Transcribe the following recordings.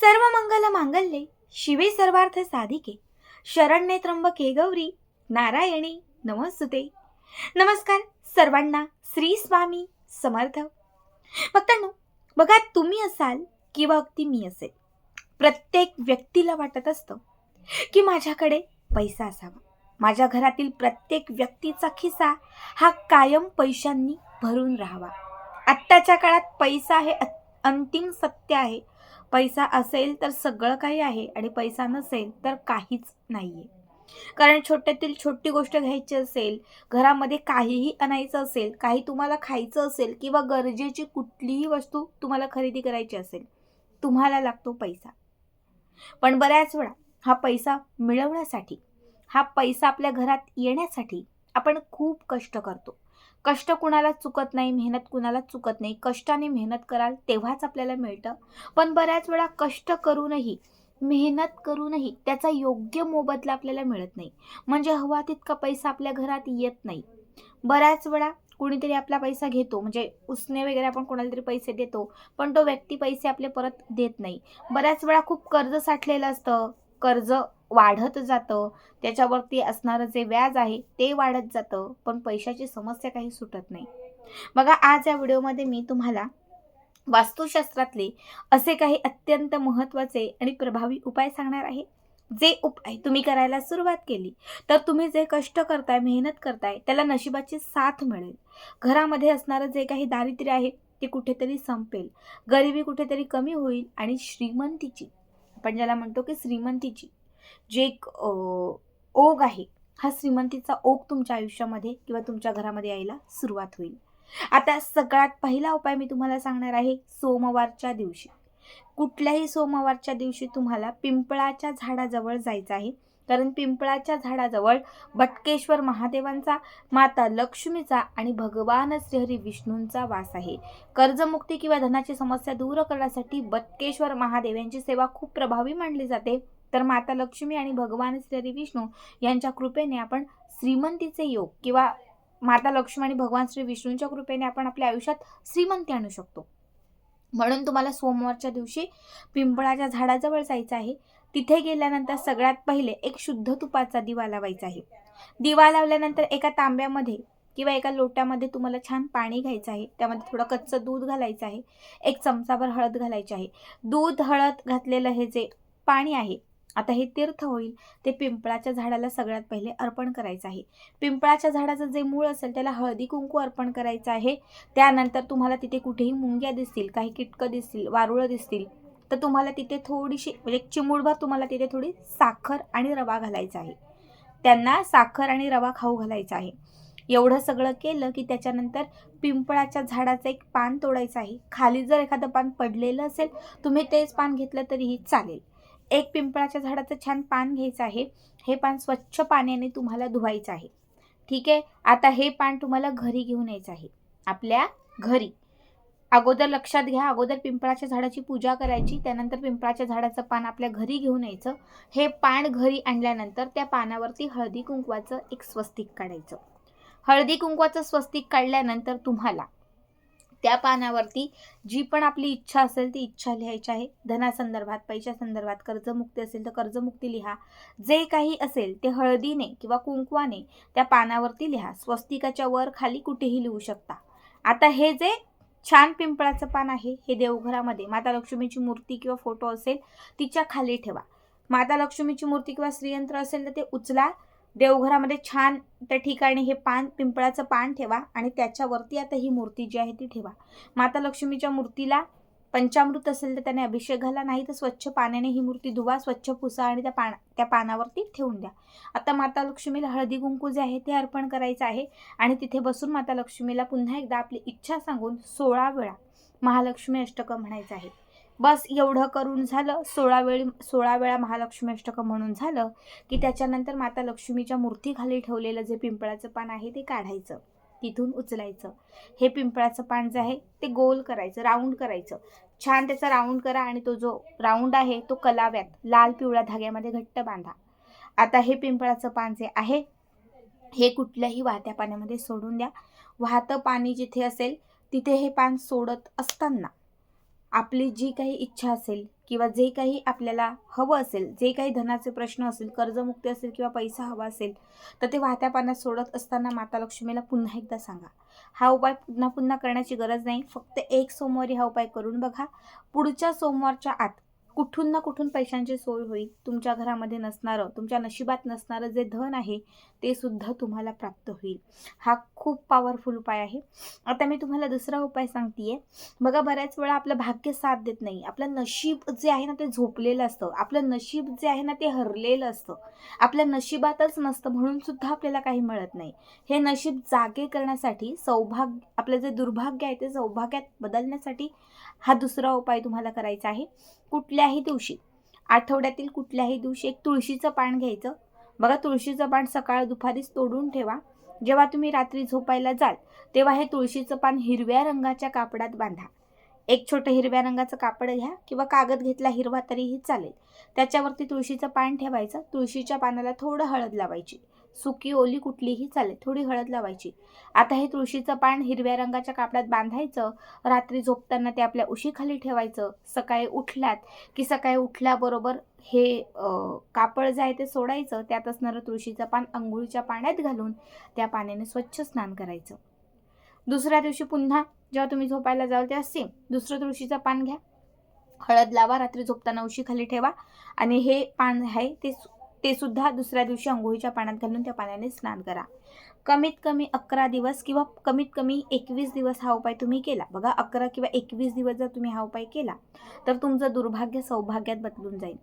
सर्व मंगल मांगल्ये. शिवे सर्वार्थ साधिके. शरण्ये त्र्यंबके गौरी. नारायणी नमस्ते नमस्कार सर्वांना श्री स्वामी समर्थ. भक्तांनो बघा तुम्ही असाल किंवा अगदी मी असेल प्रत्येक व्यक्तीला वाटत असतं की माझ्याकडे पैसा असावा. माझ्या घरातील प्रत्येक व्यक्तीचा खिसा हा कायम पैशांनी भरून राहावा. आत्ताच्या काळात पैसा हे अंतिम सत्य आहे. पैसा असेल तर सगळं काही आहे आणि पैसा नसेल तर काहीच नाही आहे कारण छोट्यातील छोटी गोष्ट घ्यायची असेल घरामध्ये काहीही आणायचं असेल काही तुम्हाला खायचं असेल किंवा गरजेची कुठलीही वस्तू तुम्हाला खरेदी करायची असेल तुम्हाला लागतो पैसा. पण बऱ्याच वेळा हा पैसा मिळवण्यासाठी हा पैसा आपल्या घरात येण्यासाठी आपण खूप कष्ट करतो. कष्ट कुणाला चुकत नाही मेहनत कुणाला चुकत नाही कष्टाने मेहनत कराल तेव्हाच आपल्याला मिळतं. पण बऱ्याच वेळा कष्ट करूनही मेहनत करूनही त्याचा योग्य मोबदला आपल्याला मिळत नाही. म्हणजे हवा तितका पैसा आपल्या घरात येत नाही. बऱ्याच वेळा कुणीतरी आपला पैसा घेतो म्हणजे उसने वगैरे आपण कोणाला तरी पैसे देतो पण तो व्यक्ती पैसे आपले परत देत नाही. बऱ्याच वेळा खूप कर्ज साठलेलं असतं. कर्ज वाढत जातं. त्याच्यावरती असणारं जे व्याज आहे ते वाढत जातं. पण पैशाची समस्या काही सुटत नाही. बघा आज या व्हिडिओमध्ये मी तुम्हाला वास्तुशास्त्रातले असे काही अत्यंत महत्त्वाचे आणि प्रभावी उपाय सांगणार आहे. जे उपाय तुम्ही करायला सुरुवात केली तर तुम्ही जे कष्ट करताय मेहनत करताय त्याला नशिबाची साथ मिळेल. घरामध्ये असणारं जे काही दारिद्र्य आहे ते कुठेतरी संपेल. गरिबी कुठेतरी कमी होईल आणि श्रीमंतीची आपण ज्याला म्हणतो की श्रीमंतीची जे एक ओघ आहे हा श्रीमंतीचा ओघ तुमच्या आयुष्यामध्ये किंवा तुमच्या घरामध्ये यायला सुरुवात होईल. आता सगळ्यात पहिला उपाय मी तुम्हाला सांगणार आहे सोमवारच्या दिवशी. कुठल्याही सोमवारच्या दिवशी तुम्हाला पिंपळाच्या झाडाजवळ जायचं आहे. कारण पिंपळाच्या झाडाजवळ बटकेश्वर महादेवांचा माता लक्ष्मीचा आणि भगवान श्रीहरी विष्णूंचा वास आहे. कर्जमुक्ती किंवा धनाची समस्या दूर करण्यासाठी बटकेश्वर महादेव यांची सेवा खूप प्रभावी मानली जाते. तर माता लक्ष्मी आणि भगवान श्री विष्णू यांच्या कृपेने आपण श्रीमंतीचे योग किंवा माता लक्ष्मी आणि भगवान श्री विष्णूंच्या कृपेने आपण आपल्या आयुष्यात श्रीमंती आणू शकतो. म्हणून तुम्हाला सोमवारच्या दिवशी पिंपळाच्या झाडाजवळ जायचं आहे. तिथे गेल्यानंतर सगळ्यात पहिले एक शुद्ध तुपाचा दिवा लावायचा आहे. दिवा लावल्यानंतर एका तांब्यामध्ये किंवा एका लोट्यामध्ये तुम्हाला छान पाणी घ्यायचं आहे. त्यामध्ये थोडं कच्चं दूध घालायचं आहे. एक चमचाभर हळद घालायची आहे. दूध हळद घातलेलं हे जे पाणी आहे आता हे तीर्थ होईल ते पिंपळाच्या झाडाला सगळ्यात पहिले अर्पण करायचं आहे. पिंपळाच्या झाडाचं जे मूळ असेल त्याला हळदी कुंकू अर्पण करायचं आहे. त्यानंतर तुम्हाला तिथे कुठेही मुंग्या दिसतील काही किटकं दिसतील वारुळं दिसतील तर तुम्हाला तिथे थोडीशी म्हणजे चिमूडभर तुम्हाला तिथे थोडी साखर आणि रवा घालायचा आहे. त्यांना साखर आणि रवा खाऊ घालायचा आहे. एवढं सगळं केलं की त्याच्यानंतर पिंपळाच्या झाडाचं एक पान तोडायचं आहे. खाली जर एखादं पान पडलेलं असेल तुम्ही तेच पान घेतलं तरीही चालेल. एक पिंपळाच्या झाडाचं छान पान घ्यायचं आहे. हे पान स्वच्छ पाण्याने तुम्हाला धुवायचं आहे. ठीक आहे? आता हे पान तुम्हाला घरी घेऊन यायचं आहे. आपल्या घरी. अगोदर लक्षात घ्या अगोदर पिंपळाच्या झाडाची पूजा करायची त्यानंतर पिंपळाच्या झाडाचं पान आपल्या घरी घेऊन यायचं. हे पान घरी आणल्यानंतर त्या पानावरती हळदी कुंकवाचं एक स्वस्तिक काढायचं. हळदी कुंकवाचं स्वस्तिक काढल्यानंतर तुम्हाला त्या पानावरती जी पण आपली इच्छा असेल ती इच्छा लिहायची आहे. धनासंदर्भात पैशा संदर्भात कर्जमुक्ती असेल तर कर्जमुक्ती लिहा. जे काही असेल ते हळदीने किंवा कुंकवाने त्या पानावरती लिहा. स्वस्तिकाच्या वर खाली कुठेही लिहू शकता. आता हे जे छान पिंपळाचं पान आहे हे देवघरामध्ये माता लक्ष्मीची मूर्ती किंवा फोटो असेल तिच्या खाली ठेवा. माता लक्ष्मीची मूर्ती किंवा श्रीयंत्र असेल तर ते उचला. देवघरामध्ये छान त्या ठिकाणी हे पान पिंपळाचं पान ठेवा आणि त्याच्यावरती आता ही मूर्ती जी आहे ती ठेवा. माता लक्ष्मीच्या मूर्तीला पंचामृत असेल तर त्याने अभिषेक घाला नाही तर स्वच्छ पाण्याने ही मूर्ती धुवा स्वच्छ पुसा आणि त्या पान त्या पानावरती ठेवून द्या. आता माता लक्ष्मीला हळदी कुंकू जे आहे ते अर्पण करायचं आहे आणि तिथे बसून माता लक्ष्मीला पुन्हा एकदा आपली इच्छा सांगून सोळा वेळा महालक्ष्मी अष्टकं म्हणायचं आहे. बस एवढं करून झालं. सोळा वेळी सोळा वेळा महालक्ष्मी अष्टकं म्हणून झालं की त्याच्यानंतर माता लक्ष्मीच्या मूर्तीखाली ठेवलेलं जे पिंपळाचं पान आहे ते काढायचं. तिथून उचलायचं. हे पिंपळाचं पान जे आहे ते गोल करायचं राऊंड करायचं. छान त्याचा राऊंड करा आणि तो जो राऊंड आहे तो कलाव्यात लाल पिवळ्या धाग्यामध्ये घट्ट बांधा. आता हे पिंपळाचं पान जे आहे हे कुठल्याही वाहत्या पाण्यामध्ये सोडून द्या. वाहतं पाणी जिथे असेल तिथे हे पान सोडत असताना आपली जी काही इच्छा असेल किंवा जे काही आपल्याला हवं असेल जे काही धनाचे प्रश्न असेल कर्जमुक्ती असेल किंवा पैसा हवा असेल तर ते वाहत्या पाण्यात सोडत असताना माता लक्ष्मीला पुन्हा एकदा सांगा. हा उपाय पुन्हा पुन्हा करण्याची गरज नाही. फक्त एक सोमवारी हा उपाय करून बघा. पुढच्या सोमवारच्या आत कुठून ना कुठून पैशांची सोय होईल. तुमच्या घरामध्ये नसणारं तुमच्या नशिबात नसणारं जे धन आहे ते सुद्धा तुम्हाला प्राप्त होईल. हा खूप पॉवरफुल उपाय आहे. आता मी तुम्हाला दुसरा उपाय सांगते बघा बऱ्याच वेळा आपलं भाग्य साथ देत नाही. आपलं नशीब जे आहे ना ते झोपलेलं असतं. आपलं नशीब जे आहे ना ते हरलेलं असतं. आपल्या नशिबातच नसतं म्हणून सुद्धा आपल्याला काही मिळत नाही. हे नशीब जागे करण्यासाठी सौभाग्य आपलं जे दुर्भाग्य आहे ते सौभाग्यात बदलण्यासाठी हा दुसरा उपाय तुम्हाला करायचा आहे. कुठल्याही दिवशी. आठवड्यातील कुठल्याही दिवशी एक तुळशीचं पान घ्यायचं. बघा तुळशीचं पान सकाळ दुपारीच तोडून ठेवा. जेव्हा तुम्ही रात्री झोपायला जाल तेव्हा हे तुळशीचं पान हिरव्या रंगाच्या कापडात बांधा. एक छोटं हिरव्या रंगाचं कापड घ्या किंवा कागद घेतला हिरवा तरीही चालेल. त्याच्यावरती तुळशीचं पान ठेवायचं. तुळशीच्या पानाला थोडं हळद लावायची. सुकी ओली कुठलीही चालेल थोडी हळद लावायची. आता हे तुळशीचं पान हिरव्या रंगाच्या कापडात बांधायचं रात्री झोपताना ते आपल्या उशीखाली ठेवायचं. सकाळी उठलात की सकाळी उठल्याबरोबर हे कापड जे आहे ते सोडायचं त्यात असणारं तुळशीचं पान अंघोळीच्या पाण्यात घालून त्या पाण्याने स्वच्छ स्नान करायचं. दुसऱ्या दिवशी पुन्हा जेव्हा तुम्ही झोपायला जाल तेव्हा सेम दुसरं तुळशीचं पान घ्या. हळद लावा रात्री झोपताना उशीखाली ठेवा. आणि हे पान आहे ते सु- ते सुद्धा दुसऱ्या दिवशी अंघोळीच्या पाण्यात घालून त्या पाण्याने स्नान करा. कमीत कमी अकरा दिवस किंवा कमीत कमी एकवीस दिवस हा उपाय तुम्ही केला. बघा अकरा किंवा एकवीस दिवस जर तुम्ही हा उपाय केला तर तुमचं दुर्भाग्य सौभाग्यात बदलून जाईल.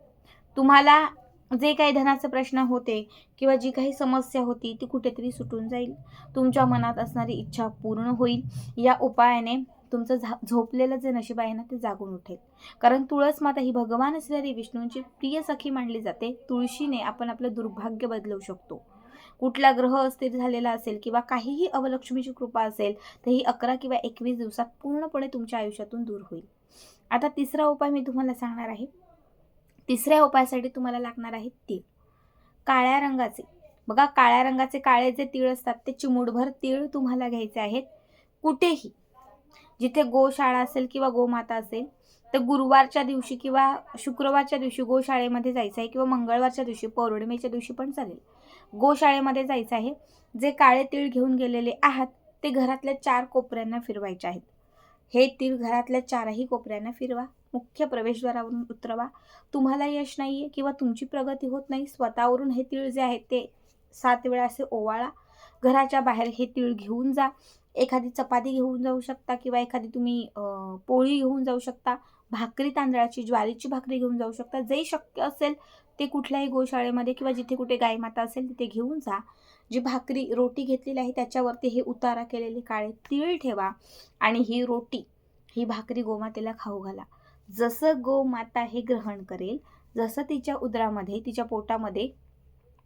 तुम्हाला जे काही धनाचे प्रश्न होते किंवा जी काही समस्या होती ती कुठेतरी सुटून जाईल. तुमच्या मनात असणारी इच्छा पूर्ण होईल. या उपायाने तुमचं झा झोपलेलं जे नशीब आहे ना ते जागून उठेल. कारण तुळस माता ही भगवान असणारी विष्णूंची प्रिय सखी मानली जाते. तुळशीने आपण आपलं दुर्भाग्य बदलवू शकतो. कुठला ग्रह अस्थिर झालेला असेल किंवा काहीही अवलक्ष्मीची कृपा असेल तर ही अकरा किंवा एकवीस दिवसात पूर्णपणे तुमच्या आयुष्यातून दूर होईल. आता तिसरा उपाय मी तुम्हाला सांगणार आहे. तिसऱ्या उपायासाठी तुम्हाला लागणार आहे तीळ. काळ्या रंगाचे. बघा काळ्या रंगाचे काळे जे तीळ असतात ते चिमूटभर तीळ तुम्हाला घ्यायचे आहेत. कुठेही. जिथे गोशाळा असेल किंवा गोमाता असेल तर गुरुवारच्या दिवशी किंवा शुक्रवारच्या दिवशी गोशाळेमध्ये जायचं आहे किंवा मंगळवारच्या दिवशी पौर्णिमेच्या दिवशी पण चालेल. गोशाळेमध्ये जायचं आहे. जे काळे तीळ घेऊन गेलेले आहात ते घरातल्या चार कोपऱ्यांना फिरवायचे आहेत. हे तीळ घरातल्या चारही कोपऱ्यांना फिरवा. मुख्य प्रवेशद्वारावरून उतरवा. तुम्हाला यश नाही आहे किंवा तुमची प्रगती होत नाही स्वतःवरून हे तीळ जे आहेत ते सात वेळा असे ओवाळा. घराच्या बाहेर हे तीळ घेऊन जा. एखादी चपाती घेऊन जाऊ शकता किंवा एखादी तुम्ही पोळी घेऊन जाऊ शकता. भाकरी तांदळाची ज्वारीची भाकरी घेऊन जाऊ शकता. जे शक्य असेल ते कुठल्याही गोशाळेमध्ये किंवा जिथे कुठे गायमाता असेल तिथे घेऊन जा. जी भाकरी रोटी घेतलेली आहे त्याच्यावरती हे उतारा केलेले काळे तीळ ठेवा आणि ही रोटी ही भाकरी गोमातेला खाऊ घाला. जसं गोमाता हे ग्रहण करेल जसं तिच्या उदरामध्ये तिच्या पोटामध्ये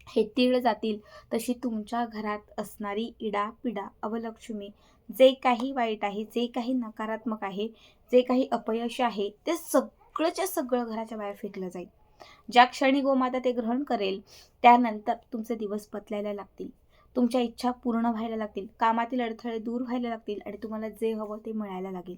हे तीळ जातील तशी तुमच्या घरात असणारी इडा पिडा अवलक्ष्मी जे काही वाईट आहे जे काही नकारात्मक आहे जे काही अपयश आहे ते सगळंच्या सगळं घराच्या बाहेर फेकलं जाईल. ज्या क्षणी गोमाता ते ग्रहण करेल त्यानंतर तुमचे दिवस बदलायला लागतील. तुमच्या इच्छा पूर्ण व्हायला लागतील. कामातील अडथळे दूर व्हायला लागतील आणि तुम्हाला जे हवं ते मिळायला लागेल.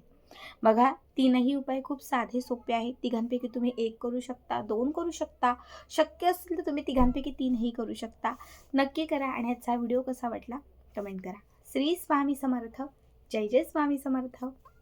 बघा तीनही उपाय खूप साधे सोपे आहेत. तिघांपैकी तुम्ही एक करू शकता दोन करू शकता. शक्य असेल तर तुम्ही तिघांपैकी तीनही करू शकता. नक्की करा आणि याचा व्हिडिओ कसा वाटला? कमेंट करा. श्री स्वामी समर्थ. जय जय स्वामी समर्थ.